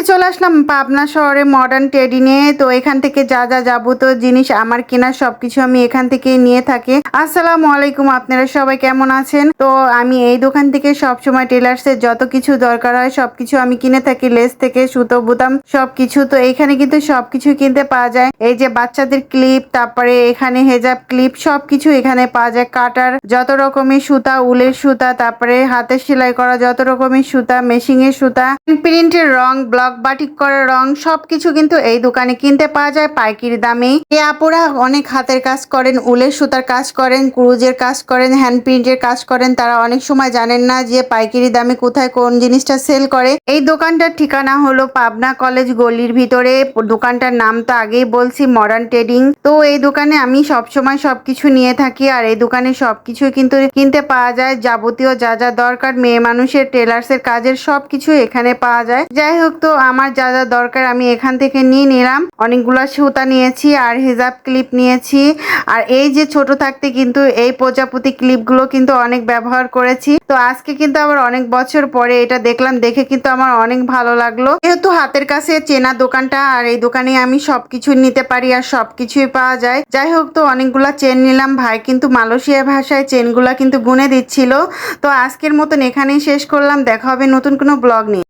আজকে চলে আসলাম পাবনা শহরে মডার্ন ট্রেডিংয়ে তো এখান থেকে যা যা যাবতীয় জিনিস আমার কেনার সবকিছু আমি এখান থেকে নিয়ে থাকি। আসসালামু আলাইকুম, আপনারা সবাই কেমন আছেন? তো আমি এই দোকান থেকে সবসময় টেলার্সের যত কিছু দরকার হয় সবকিছু আমি কিনে থাকি লেস থেকে সুতো, বুতাম, সবকিছু। তো এখানে কিন্তু সবকিছু কিনতে পাওয়া যায়। এই যে বাচ্চাদের ক্লিপ তারপরে এখানে হেজাব ক্লিপ সবকিছু এখানে পাওয়া যায়। কাটার যত রকমের সুতা, উলের সুতা, তারপরে হাতে সেলাই করা যত রকমের সুতা মেশিং এর সুতা প্রিন্টের রং ব্লক বাটিক করা রং সবকিছু কিন্তু এই দোকানে কিনতে পাওয়া যায় পাইকারি দামে। এই আপুরা অনেক হাতের কাজ করেন, উলের সুতার কাজ করেন, ক্রুজের কাজ করেন হ্যান্ড প্রিন্টের কাজ করেন। তারা অনেক সময় জানেন না যে পাইকারি দামে কোথায় কোন জিনিসটা সেল করে। এই দোকানটার ঠিকানা হলো পাবনা কলেজ গলির ভিতরে। দোকানটার নাম তো আগেই বলছি মডার্ন ট্রেডিং তো এই দোকানে আমি সবসময় সবকিছু নিয়ে থাকি আর এই দোকানে সবকিছু কিন্তু কিনতে পাওয়া যায়। যাবতীয় যা যা দরকার, মেয়ে মানুষের টেলার্সের কাজের সবকিছু এখানে পাওয়া যায়। যাই হোক, তো আমার যা যা দরকার আমি এখান থেকে নিয়ে নিলাম। অনেকগুলো সুতা নিয়েছি আর হিজাব ক্লিপ নিয়েছি। আর এই যে ছোট থাকতে কিন্তু এই প্রজাপতি ক্লিপগুলো কিন্তু অনেক ব্যবহার করেছি। তো আজকে কিন্তু আবার অনেক বছর পরে এটা দেখলাম, দেখে কিন্তু আমার অনেক ভালো লাগল। যেহেতু হাতের কাছে চেনা দোকানটা আর এই দোকানে আমি সবকিছু নিতে পারি আর সবকিছুই পাওয়া যায়। যাই হোক তো অনেকগুলা চেন নিলাম। ভাই কিন্তু মালয়েশিয়া ভাষায় চেনগুলা কিন্তু গুনে দিচ্ছিল। তো আজকের মতন এখানেই শেষ করলাম। দেখা হবে নতুন কোনো ব্লগ নিয়ে।